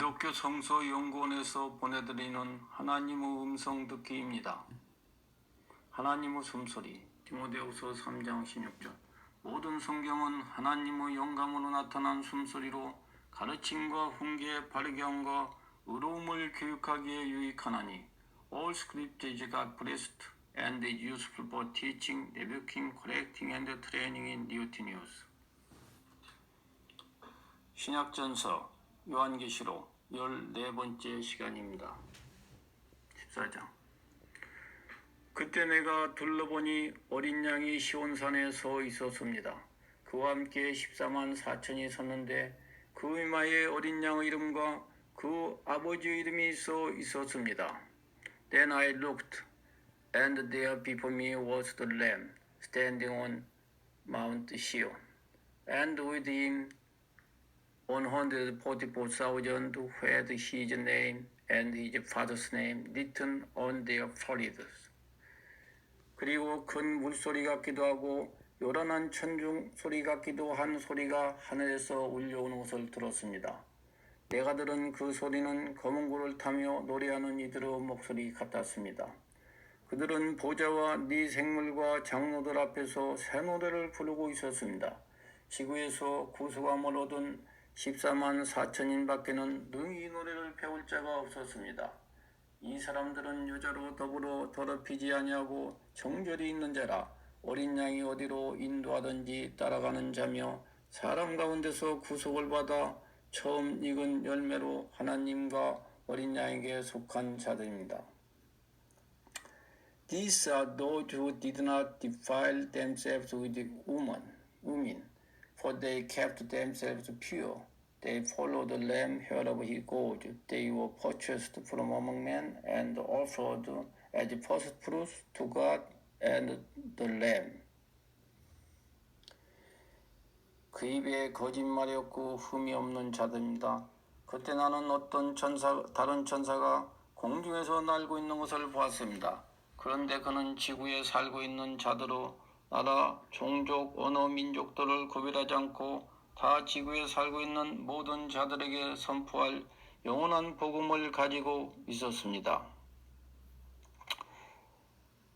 기독교 성서 연구원에서 보내드리는 하나님의 음성 듣기입니다. 하나님의 숨소리 디모데후서 3장 16절 모든 성경은 하나님의 영감으로 나타난 숨소리로 가르침과 훈계, 함과 의로움을 교육하기에 유익하나니 All scripture is God breathed and is useful for teaching, rebuking, correcting and training in duty news. 신약전서 요한계시록 14번째 시간입니다. 14장 그때 내가 둘러보니 어린 양이 시온산에 서 있었습니다. 그와 함께 14만 4천이 섰는데 그 이마에 어린 양의 이름과 그 아버지의 이름이 써 있었습니다. Then I looked, and there before me was the Lamb standing on Mount Sion, and with him 144,000 who had his name and his father's name written on their foreheads. 그리고 큰 물소리 같기도 하고 요란한 천둥 소리 같기도 한 소리가 하늘에서 울려오는 것을 들었습니다. 내가 들은 그 소리는 검은 구를 타며 노래하는 이들의 목소리 같았습니다. 그들은 보좌와 네 생물과 장로들 앞에서 새 노래를 부르고 있었습니다. 지구에서 구수함을 얻은 14만 4천인 밖에는 능히 이 노래를 배울 자가 없었습니다. 이 사람들은 여자로 더불어 더럽히지 아니하고 정결이 있는 자라 어린 양이 어디로 인도하든지 따라가는 자며 사람 가운데서 구속을 받아 처음 익은 열매로 하나님과 어린 양에게 속한 자들입니다. These are those who did not defile themselves with woman, women, for they kept themselves pure. They followed the Lamb wherever he goes. They were purchased from among men and offered as first fruits to God and the Lamb. 그 입에 거짓말이 없고 흠이 없는 자들입니다. 그때 나는 어떤 천사, 다른 천사가 공중에서 날고 있는 것을 보았습니다. 그런데 그는 지구에 살고 있는 자들로 나라, 종족, 언어, 민족들을 구별하지 않고 다 지구에 살고 있는 모든 자들에게 선포할 영원한 복음을 가지고 있었습니다.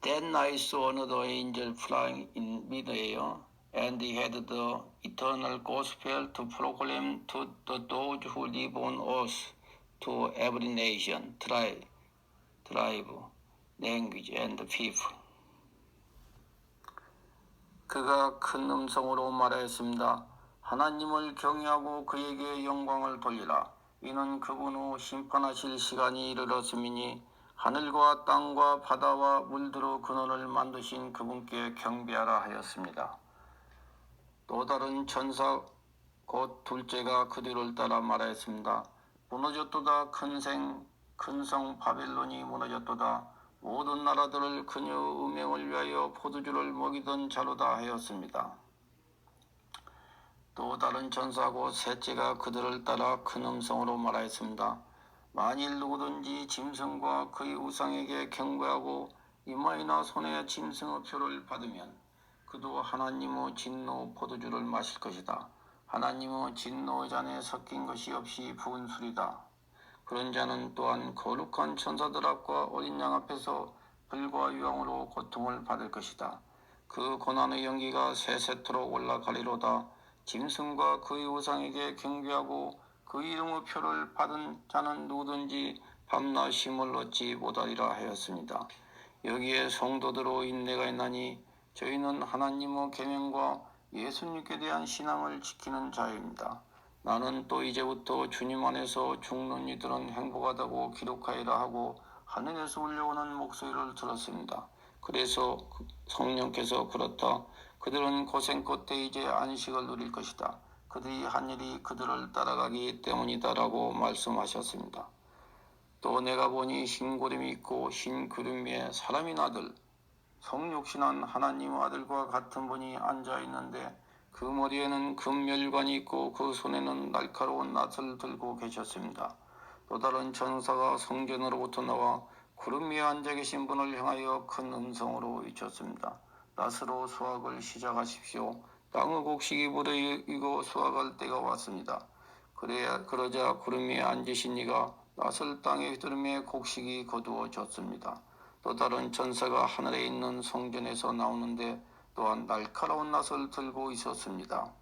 Then I saw another angel flying in midair, and he had the eternal gospel to proclaim to the those who live on earth, to every nation, tribe, tribe, language, and people. 그가 큰 음성으로 말하였습니다. 하나님을 경외하고 그에게 영광을 돌리라. 이는 그분 후 심판하실 시간이 이르렀음이니 하늘과 땅과 바다와 물들어 근원을 만드신 그분께 경배하라 하였습니다. 또 다른 천사 곧 둘째가 그 뒤를 따라 말하였습니다. 무너졌도다 큰생 큰성 바벨론이 무너졌도다 모든 나라들을 그녀 음행을 위하여 포도주를 먹이던 자로다 하였습니다. 또 다른 천사고 셋째가 그들을 따라 큰 음성으로 말하였습니다. 만일 누구든지 짐승과 그의 우상에게 경배하고 이마이나 손에 짐승의 표를 받으면 그도 하나님의 진노 포도주를 마실 것이다. 하나님의 진노의 잔에 섞인 것이 없이 부은 술이다. 그런 자는 또한 거룩한 천사들 앞과 어린 양 앞에서 불과 유황으로 고통을 받을 것이다. 그 고난의 연기가 세세토록 올라가리로다. 짐승과 그의 우상에게 경배하고 그 이름의 표를 받은 자는 누구든지 밤낮 힘을 얻지 못하리라 하였습니다. 여기에 성도들로 인내가 있나니 저희는 하나님의 계명과 예수님께 대한 신앙을 지키는 자입니다. 나는 또 이제부터 주님 안에서 죽는 이들은 행복하다고 기록하리라 하고 하늘에서 울려오는 목소리를 들었습니다. 그래서 성령께서 그렇다. 그들은 고생 끝에 이제 안식을 누릴 것이다. 그들이 한 일이 그들을 따라가기 때문이다라고 말씀하셨습니다. 또 내가 보니 흰 구름이 있고 흰 구름 위에 사람인 아들 성육신한 하나님 아들과 같은 분이 앉아 있는데 그 머리에는 금멸관이 있고 그 손에는 날카로운 낫을 들고 계셨습니다. 또 다른 천사가 성전으로부터 나와 구름 위에 앉아 계신 분을 향하여 큰 음성으로 외쳤습니다. 낫으로 수확을 시작하십시오. 땅의 곡식이 무르익고 수확할 때가 왔습니다. 그래야 그러자 구름에 앉으신 이가 낯을 땅에 휘두르며 곡식이 거두어졌습니다. 또 다른 천사가 하늘에 있는 성전에서 나오는데 또한 날카로운 낫을 들고 있었습니다.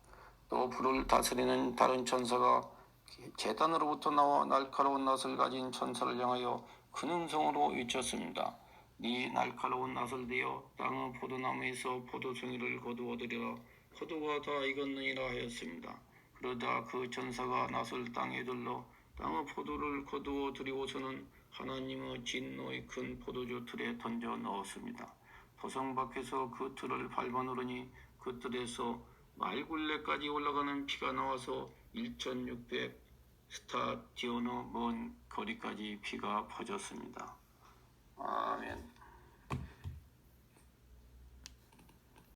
또 불을 다스리는 다른 천사가 재단으로부터 나와 날카로운 낫을 가진 천사를 향하여 큰 음성으로 외쳤습니다. 네 날카로운 낫을 대어 땅의 포도나무에서 포도송이를 거두어들이라 포도가 다 익었느니라 하였습니다. 그러다 그 천사가 낫을 땅에 들러 땅의 포도를 거두어 들이고서는 하나님의 진노의 큰 포도주 틀에 던져 넣었습니다. 도성 밖에서 그 틀을 밟아 누르니 그 틀에서 말굴레까지 올라가는 피가 나와서 1600 스타디오너 먼 거리까지 피가 퍼졌습니다. 아멘.